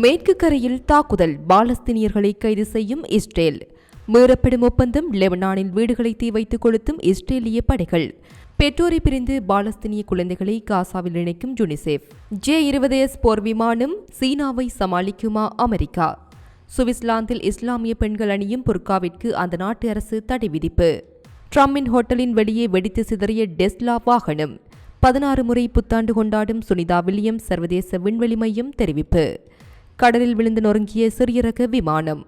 மேற்கு கரையில் தாக்குதல் பாலஸ்தீனியர்களை கைது செய்யும் இஸ்ரேல். மீறப்படும் ஒப்பந்தம் லெபனானில் வீடுகளை தீ வைத்து கொளுத்தும் இஸ்ரேலிய படைகள். பெற்றோரை பிரிந்து பாலஸ்தீனிய குழந்தைகளை காசாவில் இணைக்கும் யுனிசெஃப். ஜே இருபது எஸ் போர் விமானம் சீனாவை சமாளிக்குமா அமெரிக்கா? சுவிட்சர்லாந்தில் இஸ்லாமிய பெண்கள் அணியும் புர்காவிற்கு அந்த நாட்டு அரசு தடை விதிப்பு. ட்ரம்பின் ஹோட்டலின் வெளியே வெடித்து சிதறிய டெஸ்லா வாகனம். பதினாறு முறை புத்தாண்டு கொண்டாடும் சுனிதா வில்லியம் சர்வதேச விண்வெளி மையம் தெரிவிப்பு. கடலில் விழுந்து நொறுங்கிய சிறிய ரக விமானம்.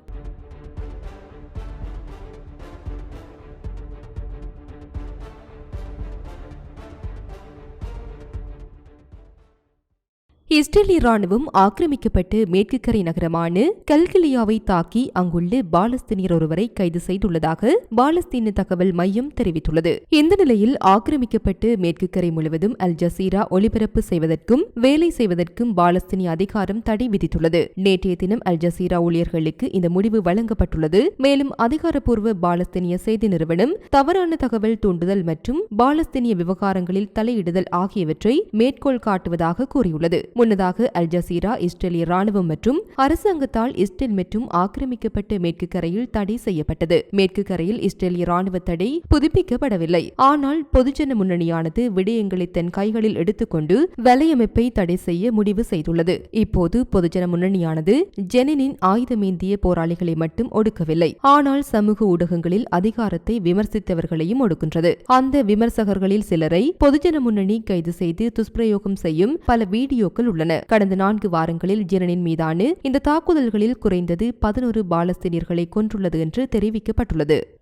இஸ்ரேலிய ராணுவம் ஆக்கிரமிக்கப்பட்டு மேற்கு கரை நகரமான கல்கிலியாவை தாக்கி அங்குள்ள பாலஸ்தீனியர் ஒருவரை கைது செய்துள்ளதாக பாலஸ்தீன தகவல் மையம் தெரிவித்துள்ளது. இந்த நிலையில் ஆக்கிரமிக்கப்பட்டு மேற்கு கரை முழுவதும் அல் ஜசீரா ஒளிபரப்பு செய்வதற்கும் வேலை செய்வதற்கும் பாலஸ்தீனிய அதிகாரம் தடை விதித்துள்ளது. நேற்றைய தினம் அல் ஜசீரா ஊழியர்களுக்கு இந்த முடிவு வழங்கப்பட்டுள்ளது. மேலும் அதிகாரப்பூர்வ பாலஸ்தீனிய செய்தி நிறுவனம் தவறான தகவல் தூண்டுதல் மற்றும் பாலஸ்தீனிய விவகாரங்களில் தலையிடுதல் ஆகியவற்றை மேற்கோள் காட்டுவதாக கூறியுள்ளது. முன்னதாக அல் ஜசீரா இஸ்ரேலிய ராணுவம் மற்றும் அரசாங்கத்தால் இஸ்ரேல் மற்றும் ஆக்கிரமிக்கப்பட்ட மேற்கு கரையில் தடை செய்யப்பட்டது. மேற்கு கரையில் இஸ்ரேலிய ராணுவ தடை புதுப்பிக்கப்படவில்லை. ஆனால் பொதுஜன முன்னணியானது விடயங்களை தன் கைகளில் எடுத்துக்கொண்டு வலையமைப்பை தடை செய்ய முடிவு செய்துள்ளது. இப்போது பொதுஜன முன்னணியானது ஜெனினின் ஆயுதமேந்திய போராளிகளை மட்டும் ஒடுக்கவில்லை. ஆனால் சமூக ஊடகங்களில் அதிகாரத்தை விமர்சித்தவர்களையும் ஒடுக்கின்றது. அந்த விமர்சகர்களில் சிலரை பொதுஜன முன்னணி கைது செய்து துஷ்பிரயோகம் செய்யும் பல வீடியோக்கள் உள்ளன. கடந்த நான்கு வாரங்களில் ஜெனனின் மீதான இந்த தாக்குதல்களில் குறைந்தது பதினோரு பாலஸ்தீனியர்களை கொன்றுள்ளது என்று தெரிவிக்கப்பட்டுள்ளது.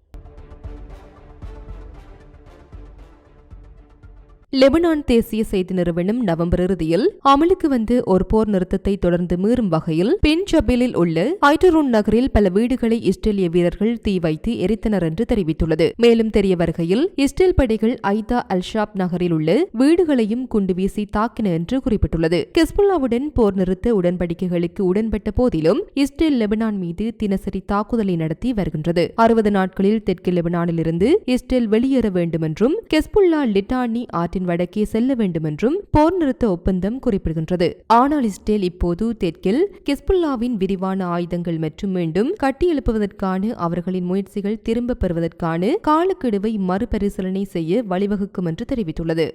லெபனான் தேசிய செய்தி நிறுவனம் நவம்பர் இறுதியில் அமலுக்கு வந்து ஒரு போர் நிறுத்தத்தை தொடர்ந்து மீறும் வகையில் பின் ஜபிலில் உள்ள ஐட்டரோன் நகரில் பல வீடுகளை இஸ்ரேலிய வீரர்கள் தீ வைத்து எரித்தனர் என்று தெரிவித்துள்ளது. மேலும் தெரிய வருகையில் இஸ்ரேல் படைகள் ஐதா அல்ஷாப் நகரில் உள்ள வீடுகளையும் குண்டு வீசி தாக்கின என்று குறிப்பிட்டுள்ளது. கிஸ்புல்லாவுடன் போர் நிறுத்த உடன்படிக்கைகளுக்கு உடன்பட்ட போதிலும் இஸ்ரேல் லெபனான் மீது தினசரி தாக்குதலை நடத்தி வருகின்றது. அறுபது நாட்களில் தெற்கு லெபனானிலிருந்து இஸ்ரேல் வெளியேற வேண்டும் என்றும் கெஸ்புல்லா லிட்டானி ஆற்றின் நாட்டின் வடக்கே செல்ல வேண்டுமென்றும் போர் நிறுத்த ஒப்பந்தம் குறிப்பிடுகின்றது. ஆனால் இஸ்ரேல் இப்போது தெற்கில் கிஸ்புல்லாவின் விரிவான ஆயுதங்கள் மற்றும் மீண்டும் கட்டியெழுப்புவதற்கான அவர்களின் முயற்சிகள் திரும்பப் பெறுவதற்கான காலக்கெடுவை மறுபரிசீலனை செய்ய வழிவகுக்கும் என்று தெரிவித்துள்ளது.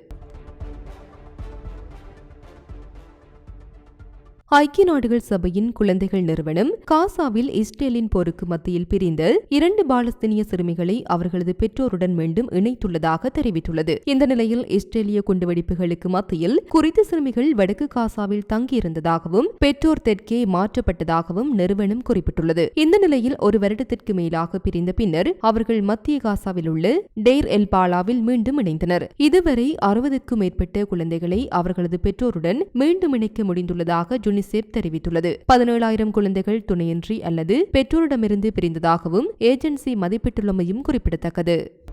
ஐக்கிய நாடுகள் சபையின் குழந்தைகள் நிறுவனம் காசாவில் இஸ்ரேலின் போருக்கு மத்தியில் பிரிந்த இரண்டு பாலஸ்தீனிய சிறுமிகளை அவர்களது பெற்றோருடன் மீண்டும் இணைத்துள்ளதாக தெரிவித்துள்ளது. இந்த நிலையில் இஸ்ரேலிய குண்டுவெடிப்புகளுக்கு மத்தியில் குறித்த சிறுமிகள் வடக்கு காசாவில் தங்கியிருந்ததாகவும் பெற்றோர் தெற்கே மாற்றப்பட்டதாகவும் நிறுவனம் குறிப்பிட்டுள்ளது. இந்த நிலையில் ஒரு வருடத்திற்கு மேலாக பிரிந்த பின்னர் அவர்கள் மத்திய காசாவில் உள்ள டெய்ர் எல் பாலாவில் மீண்டும் இணைந்தனர். இதுவரை அறுபதுக்கும் மேற்பட்ட குழந்தைகளை அவர்களது பெற்றோருடன் மீண்டும் இணைக்க முடிந்துள்ளதாக யுனிசெப் தெரிவித்துள்ளது. பதினேழாயிரம் குழந்தைகள் துணையின்றி அல்லது பெற்றோரிடமிருந்து பிரிந்ததாகவும் ஏஜென்சி மதிப்பிட்டுள்ளமையும் குறிப்பிடத்தக்கது.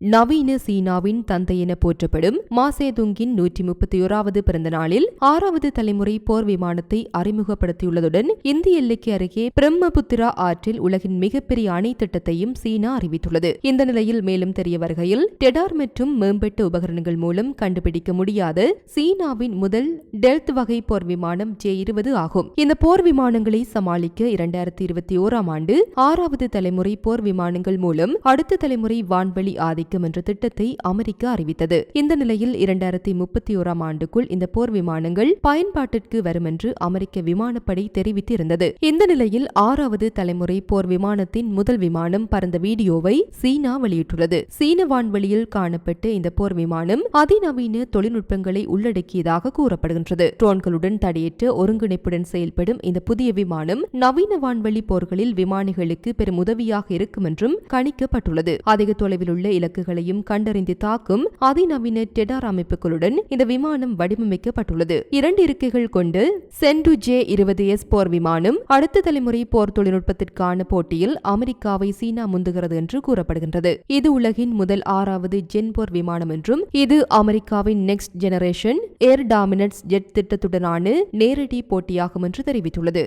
நவீன சீனாவின் தந்தை என போற்றப்படும் மாசேதுங்கின் நூற்றி முப்பத்தி ஓராவது பிறந்த நாளில் ஆறாவது தலைமுறை போர் விமானத்தை அறிமுகப்படுத்தியுள்ளதுடன் இந்திய எல்லைக்கு அருகே பிரம்மபுத்திரா ஆற்றில் உலகின் மிகப்பெரிய அணை திட்டத்தையும் சீனா அறிவித்துள்ளது. இந்த நிலையில் மேலும் தெரிய வருகையில் டெடார் மற்றும் மேம்பட்ட உபகரணங்கள் மூலம் கண்டுபிடிக்க முடியாத சீனாவின் முதல் டெல்த் வகை போர் விமானம் ஜே இருபது ஆகும். இந்த போர் விமானங்களை சமாளிக்க இரண்டாயிரத்தி இருபத்தி ஓராம் ஆண்டு ஆறாவது தலைமுறை போர் விமானங்கள் மூலம் அடுத்த தலைமுறை வான்வெளி ஆதிக்கம் என்ற திட்டத்தை அமெரிக்கா அறிவித்தது. இந்த நிலையில் இரண்டாயிரத்தி முப்பத்தி ஓராம் ஆண்டுக்குள் இந்த போர் விமானங்கள் பயன்பாட்டிற்கு வரும் என்று அமெரிக்க விமானப்படை தெரிவித்திருந்தது. இந்த நிலையில் ஆறாவது தலைமுறை போர் விமானத்தின் முதல் விமானம் பறந்த வீடியோவை சீனா வெளியிட்டுள்ளது. சீன வான்வெளியில் காணப்பட்ட இந்த போர் விமானம் அதிநவீன தொழில்நுட்பங்களை உள்ளடக்கியதாக கூறப்படுகின்றது. ட்ரோன்களுடன் தடையற்ற ஒருங்கிணைப்புடன் செயல்படும் இந்த புதிய விமானம் நவீன வான்வெளி போர்களில் விமானிகளுக்கு பெரும் உதவியாக இருக்கும் என்றும் கணிக்கப்பட்டுள்ளது. அதிக தொலைவில் உள்ள இலக்கு இலக்குகளையும் கண்டறிந்து தாக்கும் அதிநவீன டெடார் அமைப்புகளுடன் இந்த விமானம் வடிவமைக்கப்பட்டுள்ளது. இரண்டு இருக்கைகள் கொண்டு சென்டு ஜே இருபது எஸ் போர் விமானம் அடுத்த தலைமுறை போர் தொழில்நுட்பத்திற்கான போட்டியில் அமெரிக்காவை சீனா முந்துகிறது என்று கூறப்படுகின்றது. இது உலகின் முதல் ஆறாவது ஜென் போர் விமானம் என்றும் இது அமெரிக்காவின் next generation air dominance jet திட்டத்துடனான நேரடி போட்டியாகும் என்று தெரிவித்துள்ளது.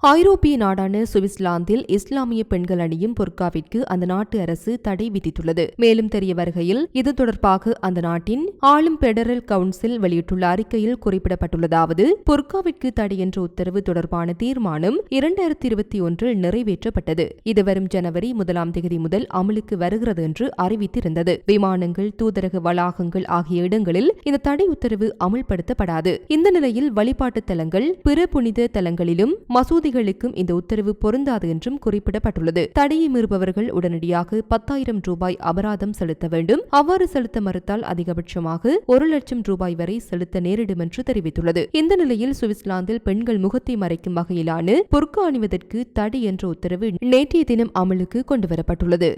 ஐரோப்பிய நாடான சுவிட்சர்லாந்தில் இஸ்லாமிய பெண்கள் அணியும் பொற்காவிற்கு அந்த நாட்டு அரசு தடை விதித்துள்ளது. மேலும் தெரிய வருகையில் இது தொடர்பாக அந்த நாட்டின் ஆளும் பெடரல் கவுன்சில் வெளியிட்டுள்ள அறிக்கையில் குறிப்பிடப்பட்டுள்ளதாவது புர்காவிற்கு தடை என்ற உத்தரவு தொடர்பான தீர்மானம் இரண்டாயிரத்தி இருபத்தி ஒன்றில் நிறைவேற்றப்பட்டது. இது வரும் ஜனவரி முதலாம் தேதி முதல் அமலுக்கு வருகிறது என்று அறிவித்திருந்தது. விமானங்கள் தூதரக வளாகங்கள் ஆகிய இடங்களில் இந்த தடை உத்தரவு அமல்படுத்தப்படாது. இந்த நிலையில் வழிபாட்டு தலங்கள் பிற புனித தலங்களிலும் மசூதி வசதிகளுக்கும் இந்த உத்தரவு பொருந்தாது என்றும் குறிப்பிடப்பட்டுள்ளது. தடையை மீறுபவர்கள் உடனடியாக பத்தாயிரம் ரூபாய் அபராதம் செலுத்த வேண்டும். அவ்வாறு செலுத்த மறுத்தால் அதிகபட்சமாக ஒரு லட்சம் ரூபாய் வரை செலுத்த நேரிடும் என்று தெரிவித்துள்ளது. இந்த நிலையில் சுவிட்சர்லாந்தில் பெண்கள் முகத்தை மறைக்கும் வகையிலான பொறுக்க அணிவதற்கு தடை என்ற உத்தரவு நேற்றைய தினம் அமலுக்கு கொண்டுவரப்பட்டுள்ளது.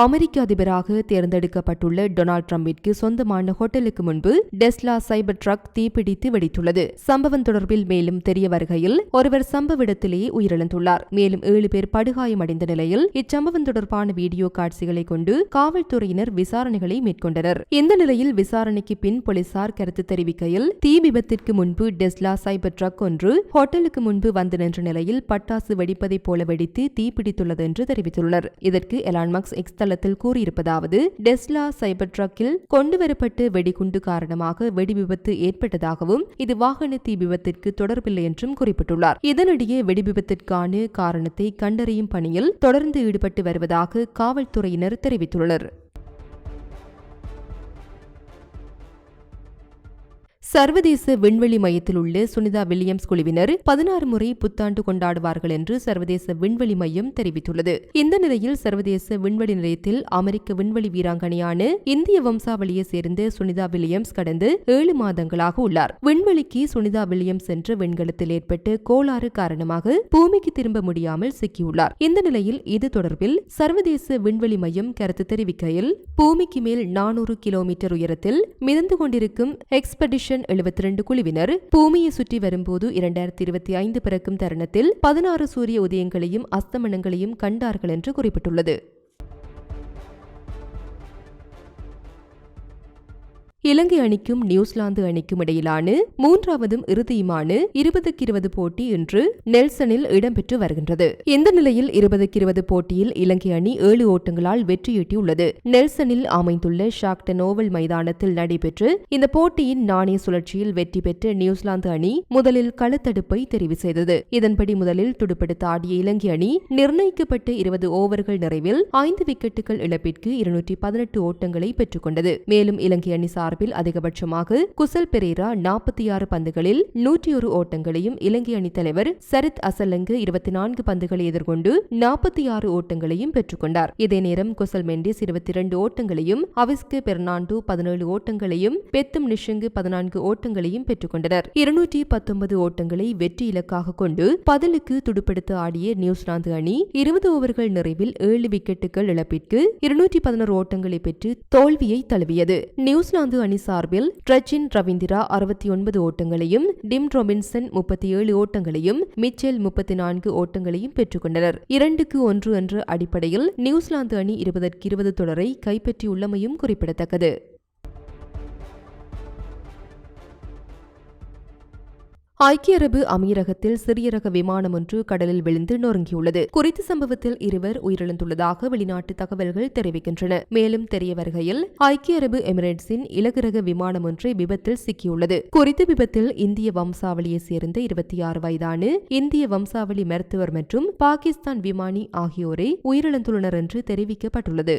அமெரிக்க அதிபராக தேர்ந்தெடுக்கப்பட்டுள்ள டொனால்டு டிரம்பிற்கு சொந்தமான ஹோட்டலுக்கு முன்பு டெஸ்லா சைபர் ட்ரக் தீப்பிடித்து வெடித்துள்ளது. சம்பவம் தொடர்பில் மேலும் தெரிய வருகையில் ஒருவர் சம்பவ இடத்திலேயே உயிரிழந்துள்ளார். மேலும் ஏழு பேர் படுகாயமடைந்த நிலையில் இச்சம்பவம் தொடர்பான வீடியோ காட்சிகளை கொண்டு காவல்துறையினர் விசாரணைகளை மேற்கொண்டனர். இந்த நிலையில் விசாரணைக்கு பின் போலீசார் கருத்து தெரிவிக்கையில் தீ விபத்திற்கு முன்பு டெஸ்லா சைபர் ட்ரக் ஒன்று ஹோட்டலுக்கு முன்பு வந்து நின்ற நிலையில் பட்டாசு வெடிப்பதைப் போல வெடித்து தீப்பிடித்துள்ளது என்று தெரிவித்துள்ளனர். இதற்கு எலான்மக்ஸ் எக்ஸ் தளத்தில் கூறியிருப்பதாவது டெஸ்லா சைபர் ட்ரக்கில் கொண்டுவரப்பட்டு வெடிகுண்டு காரணமாக வெடி விபத்து ஏற்பட்டதாகவும் இது வாகன தீ விபத்திற்கு தொடர்பில்லை என்றும் குறிப்பிட்டுள்ளார். இதனிடையே வெடி விபத்திற்கான காரணத்தை கண்டறியும் பணியில் தொடர்ந்து ஈடுபட்டு வருவதாக காவல்துறையினர் தெரிவித்துள்ளனர். சர்வதேச விண்வெளி மையத்தில் உள்ள சுனிதா வில்லியம்ஸ் குழுவினர் பதினாறு முறை புத்தாண்டு கொண்டாடுவார்கள் என்று சர்வதேச விண்வெளி மையம் தெரிவித்துள்ளது. இந்த நிலையில் சர்வதேச விண்வெளி நிலையத்தில் அமெரிக்க விண்வெளி வீராங்கனையான இந்திய வம்சாவளியை சேர்ந்த சுனிதா வில்லியம்ஸ் கடந்து ஏழு மாதங்களாக உள்ளார். விண்வெளிக்கு சுனிதா வில்லியம்ஸ் என்ற விண்கலத்தில் ஏற்பட்ட கோளாறு காரணமாக பூமிக்கு திரும்ப முடியாமல் சிக்கியுள்ளார். இந்த நிலையில் இது தொடர்பில் சர்வதேச விண்வெளி மையம் கருத்து தெரிவிக்கையில் பூமிக்கு மேல் நானூறு கிலோமீட்டர் உயரத்தில் மிதந்து கொண்டிருக்கும் எக்ஸ்பெடிஷன் எழுபத்தி ரெண்டு குழுவினர் பூமியை சுற்றி வரும்போது இரண்டாயிரத்தி இருபத்தி ஐந்து பிறக்கும் தருணத்தில் பதினாறு சூரிய உதயங்களையும் அஸ்தமனங்களையும் கண்டார்கள் என்று குறிப்பிட்டுள்ளது. இலங்கை அணிக்கும் நியூசிலாந்து அணிக்கும் இடையிலான மூன்றாவதும் இறுதியுமான இருபதுக்கு இருபது போட்டி இன்று நெல்சனில் இடம்பெற்று வருகின்றது. இந்த நிலையில் இருபதுக்கு இருபது போட்டியில் இலங்கை அணி ஏழு ஓட்டங்களால் வெற்றியீட்டியுள்ளது. நெல்சனில் அமைந்துள்ள ஷாக்டன் ஓவல் மைதானத்தில் நடைபெற்று இந்த போட்டியின் நாணய சுழற்சியில் வெற்றி பெற்ற நியூசிலாந்து அணி முதலில் களத்தடுப்பை தெரிவு செய்தது. இதன்படி முதலில் துடுப்படுத்த ஆடிய இலங்கை அணி நிர்ணயிக்கப்பட்ட இருபது ஓவர்கள் நிறைவில் ஐந்து விக்கெட்டுகள் இழப்பிற்கு இருநூற்றி பதினெட்டு ஓட்டங்களை பெற்றுக்கொண்டது. மேலும் இலங்கை அணி சார் சார்பில் அதிகபட்சமாக குசல் பெரேரா நாற்பத்தி ஆறு பந்துகளில் நூற்றி ஒரு ஓட்டங்களையும் இலங்கை அணித் தலைவர் சரித் அசலங்கு இருபத்தி நான்கு பந்துகளை எதிர்கொண்டு நாற்பத்தி ஆறு ஓட்டங்களையும் பெற்றுக்கொண்டார். இதே நேரம் குசல் மெண்டிஸ் இருபத்தி இரண்டு ஓட்டங்களையும் அவிஸ்கு பெர்னாண்டோ பதினேழு ஓட்டங்களையும் பெத்தும் நிஷங்கு பதினான்கு ஓட்டங்களையும் பெற்றுக்கொண்டனர். இருநூற்றி பத்தொன்பது ஓட்டங்களை வெற்றி இலக்காக கொண்டு பதிலுக்கு துடுப்படுத்த ஆடிய நியூசிலாந்து அணி இருபது ஓவர்கள் நிறைவில் ஏழு விக்கெட்டுகள் இழப்பிற்கு இருநூற்றி பதினோரு ஓட்டங்களை பெற்று தோல்வியை தழுவியது. நியூசிலாந்து அணி சார்பில் ட்ரச்சின் ரவீந்திரா அறுபத்தி ஒன்பது ஓட்டங்களையும் டிம் ரொபின்சன் முப்பத்தி ஏழு ஓட்டங்களையும் மிச்சேல் முப்பத்தி நான்கு ஓட்டங்களையும் பெற்றுக்கொண்டனர். இரண்டுக்கு ஒன்று என்ற அடிப்படையில் நியூசிலாந்து அணி இருபதற்கு இருபது தொடரை கைப்பற்றியுள்ளமையும் குறிப்பிடத்தக்கது. ஐக்கிய அரபு அமீரகத்தில் சிறிய ரக விமானம் ஒன்று கடலில் விழுந்து நொறுங்கியுள்ளது. குறித்த சம்பவத்தில் இருவர் உயிரிழந்துள்ளதாக வெளிநாட்டு தகவல்கள் தெரிவிக்கின்றன. மேலும் தெரிய வருகையில் ஐக்கிய அரபு எமிரேட்ஸின் இலகு ரக விமானம் ஒன்று விபத்தில் சிக்கியுள்ளது. குறித்த விபத்தில் இந்திய வம்சாவளியைச் சேர்ந்த இருபத்தி ஆறு வயதான இந்திய வம்சாவளி மருத்துவர் மற்றும் பாகிஸ்தான் விமானி ஆகியோரை உயிரிழந்துள்ளனர் என்று தெரிவிக்கப்பட்டுள்ளது.